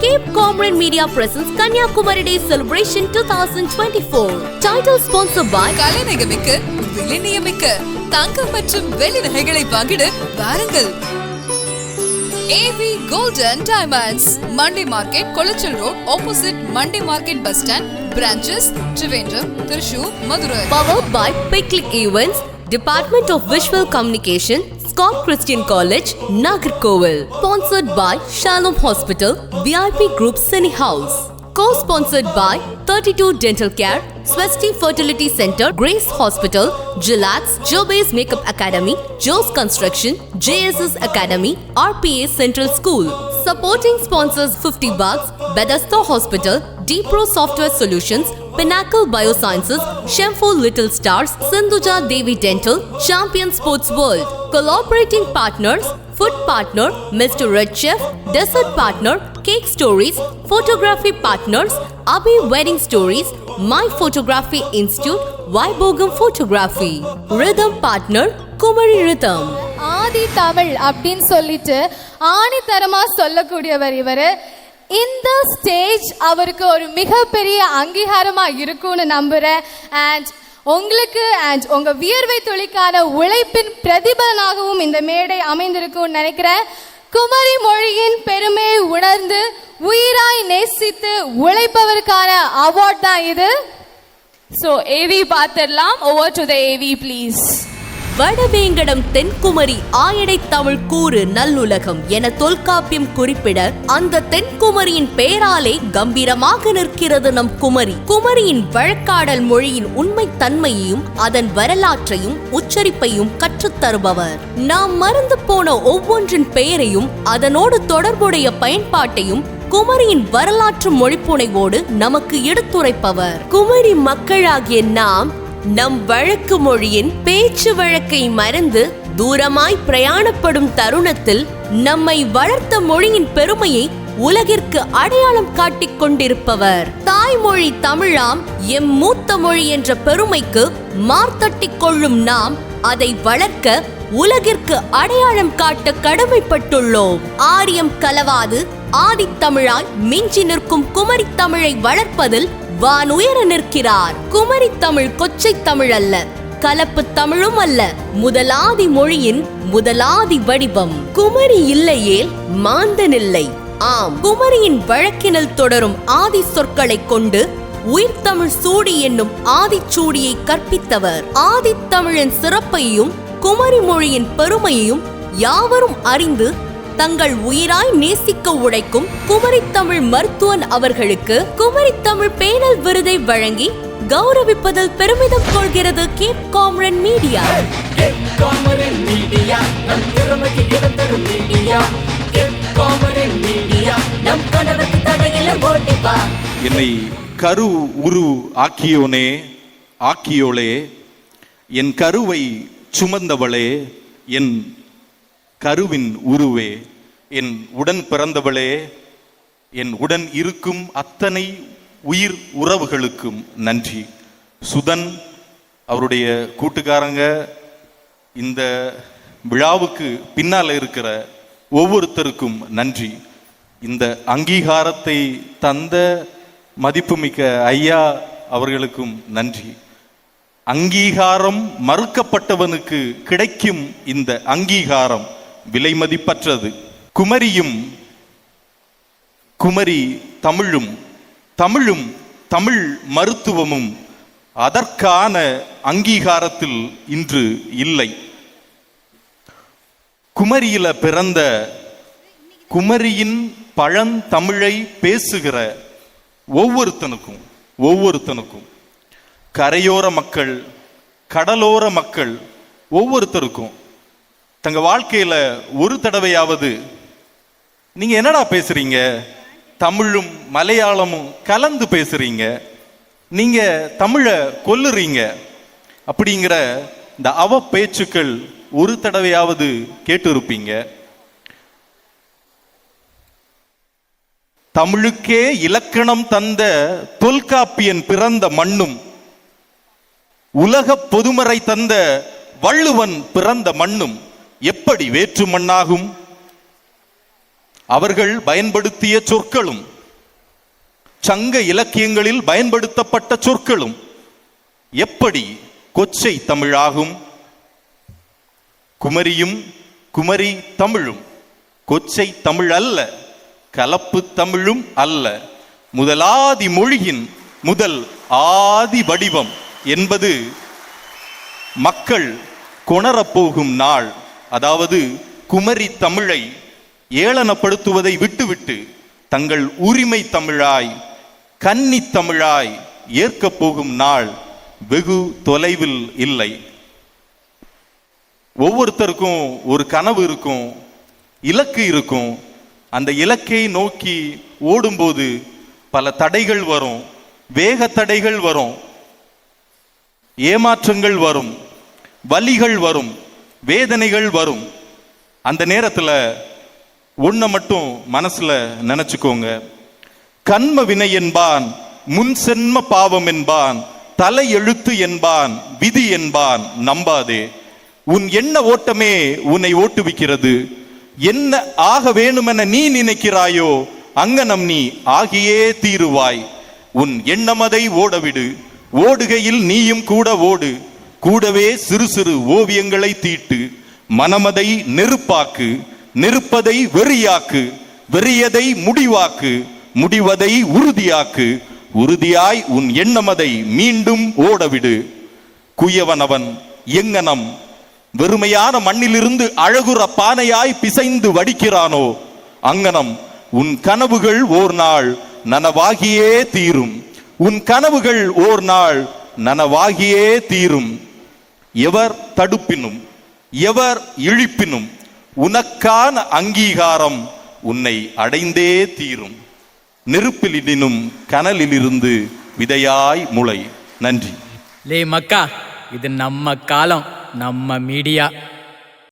Cape Comrade Media presents Kanyakumari Day Celebration 2024. Title sponsored by கலைநகமிக்க விலைநியமிக்க தங்கம் மற்றும் வெள்ளி நகைகளை வாங்கிட வாருங்கள் AV golden diamonds Mandi market Colachel road opposite Mandi market bus stand branches Trivandrum Thrissur Madurai powered by Picklick Events, Department of Visual Communication, Scott Christian College, Nagarkoil. Sponsored by Shalom Hospital, VIP Group Cine House. Co-sponsored by 32 Dental Care, Swasti Fertility Center, Grace Hospital, Gilax, Jobase Makeup Academy, Joe's Construction, JSS Academy, RPA Central School. Supporting sponsors 50 bucks, Bethesda Hospital, Depro Software Solutions, Pinnacle Biosciences, Shemfo Little Stars, Sindhuja Devi Dental, Champion Sports World. Collaborating partners, Food Partner, Mr. Red Chef, Desert Partner, Cake Stories, Photography Partners, Abhi Wedding Stories, My Photography Institute, Vaibogam Photography. Rhythm Partner, Kumari Rhythm. ஆதி தமிழ் அப்படின்னு சொல்லிட்டு ஆணித்தரமா சொல்லக்கூடியவர் இவர் இந்த stage அவருக்கு ஒரு மிகப்பெரிய அங்கீகாரமா இருக்கும்னு நம்புறேன். அண்ட் உங்களுக்கு அண்ட் உங்க வியர்வை துளிக்கான உழைப்பின் பிரதிபலனாகவும் இந்த மேடை அமைந்திருக்கும்னு நினைக்கிறேன். குமரி மொழியின் பெருமையை உணர்ந்து உயிராய் நேசித்து உழைப்பவருக்கான அவார்ட் தான் இது. ஸோ ஏவி பார்த்துடலாம். Over to the AV please வடவேங்கடம் தென்குமரி ஆயடை தமிழ் கூறு நல்லுலகம் என தொல்காப்பியம் குறிப்பிட அந்த தென்குமரியின் பெயராலே கம்பீரமாக நிற்கிறது நம் குமரி. குமரியின் வழக்காடல் மொழியின் உண்மை தன்மையையும் அதன் வரலாற்றையும் உச்சரிப்பையும் கற்றுத் தருபவர். நாம் மறந்து போன ஒவ்வொன்றின் பெயரையும் அதனோடு தொடர்புடைய பயன்பாட்டையும் குமரியின் வரலாற்று மொழிப்புனைவோடு நமக்கு எடுத்துரைப்பவர். குமரி மக்களாகிய நாம் நம் வழக்கு மொழியின் பேச்சு வழக்கை மறந்து தூரமாய் பிரயாணப்படும் தருணத்தில் நம்மை வளர்த்த மொழியின் பெருமையை உலகிற்கு அடையாளம் காட்டிக் கொண்டிருப்பவர். தாய்மொழி தமிழாம் எம் மூத்த மொழி என்ற பெருமைக்கு மார்த்தட்டிக் கொள்ளும் நாம் அதை வளர்க்க உலகிற்கு அடையாளம் காட்ட கடமைப்பட்டுள்ளோம். ஆரியம் கலவாது ஆதித்தமிழாய் மிஞ்சி நிற்கும் குமரித்தமிழை தமிழை வான் உயர நிற்கிறார். குமரி தமிழ் கொச்சை தமிழ் அல்ல. கலப்பு தமிழும் அல்ல. முதலாதி மொழியின் முதலாதி வடிவம். குமரி இல்லையேல் மாந்தனில்லை ஆம் குமரியின் வழக்கினில் தொடரும் ஆதி சொற்களை கொண்டு உயிர்த்தமிழ் சூடி என்னும் ஆதிச்சூடியை கற்பித்தவர். ஆதித்தமிழின் சிறப்பையும் குமரி மொழியின் பெருமையையும் யாவரும் அறிந்து தங்கள் உயிராய் நேசிக்க உழைக்கும் குமரித்தமிழ் மருத்துவன் அவர்களுக்கு குமரித்தமிழ் பேனல் விருதை வழங்கி கௌரவிப்பதில் பெருமிதம் கொள்கிறது கேப் காம்ரன் மீடியா. என்னை கரு உரு ஆக்கியோனே ஆக்கியோளே. என் கருவை சுமந்தவளே என் கருவின் உருவே என் உடன் பிறந்தவளே என் உடன் இருக்கும் அத்தனை உயிர் உறவுகளுக்கும் நன்றி. சுதன் அவருடைய கூட்டுக்காரங்க இந்த விழாவுக்கு பின்னால் இருக்கிற ஒவ்வொருத்தருக்கும் நன்றி. இந்த அங்கீகாரத்தை தந்த மதிப்புமிக்க ஐயா அவர்களுக்கும் நன்றி. அங்கீகாரம் மறுக்கப்பட்டவனுக்கு கிடைக்கும் இந்த அங்கீகாரம். விலை மதிப்பற்றது குமரியும் குமரி தமிழும் தமிழும் தமிழ் மருத்துவமும் அதற்கான அங்கீகாரத்தில் இன்று இல்லை. குமரியில பிறந்த குமரியின் பழந்தமிழை பேசுகிற ஒவ்வொருத்தனுக்கும் ஒவ்வொருத்தனுக்கும் கரையோர மக்கள் கடலோர மக்கள் ஒவ்வொருத்தருக்கும் தங்க வாழ்க்கையில ஒரு தடவையாவது நீங்க என்னடா பேசுறீங்க? தமிழும் மலையாளமும் கலந்து பேசுறீங்க. நீங்க தமிழை கொல்லுறீங்க. அப்படிங்கிற இந்த அவ பேச்சுக்கள் ஒரு தடவையாவது கேட்டு இருப்பீங்க தமிழுக்கே இலக்கணம் தந்த தொல்காப்பியன் பிறந்த மண்ணும் உலக பொதுமறை தந்த வள்ளுவன் பிறந்த மண்ணும் எப்படி வேற்று மண்ணாகும்? அவர்கள் பயன்படுத்திய சொற்களும் சங்க இலக்கியங்களில் பயன்படுத்தப்பட்ட சொற்களும் எப்படி கொச்சை தமிழாகும்? குமரியும் குமரி தமிழும் கொச்சை தமிழ் அல்ல கலப்பு தமிழும் அல்ல. முதலாதி மொழியின் முதல் ஆதி வடிவம் என்பது மக்கள் கொணரப்போகும் நாள். அதாவது குமரி தமிழை ஏளனப்படுத்துவதை விட்டுவிட்டு தங்கள் உரிமை தமிழாய் கன்னி தமிழாய் ஏற்கப் போகும் நாள் வெகு தொலைவில் இல்லை. ஒவ்வொருத்தருக்கும் ஒரு கனவு இருக்கும் இலக்கு இருக்கும். அந்த இலக்கை நோக்கி ஓடும்போது பல தடைகள் வரும் வேக தடைகள் வரும் ஏமாற்றங்கள் வரும் வலிகள் வரும். வேதனைகள் வரும். அந்த நேரத்தில் ஒன்றை மட்டும் மனசுல நினைச்சுக்கோங்க. கண்ம வினை என்பான் முன் சென்ம பாவம் என்பான் தலை எழுத்து என்பான் விதி என்பான் நம்பாதே. உன் எண்ண ஓட்டமே உன்னை ஓட்டுவிக்கிறது. என்ன ஆக வேணுமென நீ நினைக்கிறாயோ அங்கனம் நீ ஆகியே தீருவாய். உன் எண்ணமதை ஓடவிடு. ஓடுகையில் நீயும் கூட ஓடு. கூடவே சிறு சிறு ஓவியங்களை தீட்டு மனமதை நெருப்பாக்கு நெருப்பதை வெறியாக்கு வெறியதை முடிவாக்கு முடிவதை உறுதியாக்கு உறுதியாய் உன் எண்ணமதை மீண்டும் ஓடவிடு. குயவனவன் எங்கனம் வெறுமையான மண்ணிலிருந்து அழகுற பானையாய் பிசைந்து வடிக்கிறானோ? அங்கனம் உன் கனவுகள் ஓர் நாள் நனவாகியே தீரும். உன் கனவுகள் ஓர் நாள் நனவாகியே தீரும். எவர் தடுப்பினும் எவர் இழிப்பினும் உனக்கான அங்கீகாரம் உன்னை அடைந்தே தீரும். நெருப்பிலினும் கனலிலிருந்து விதையாய் முளை. நன்றி. லே மக்கா இது நம்ம காலம் நம்ம மீடியா.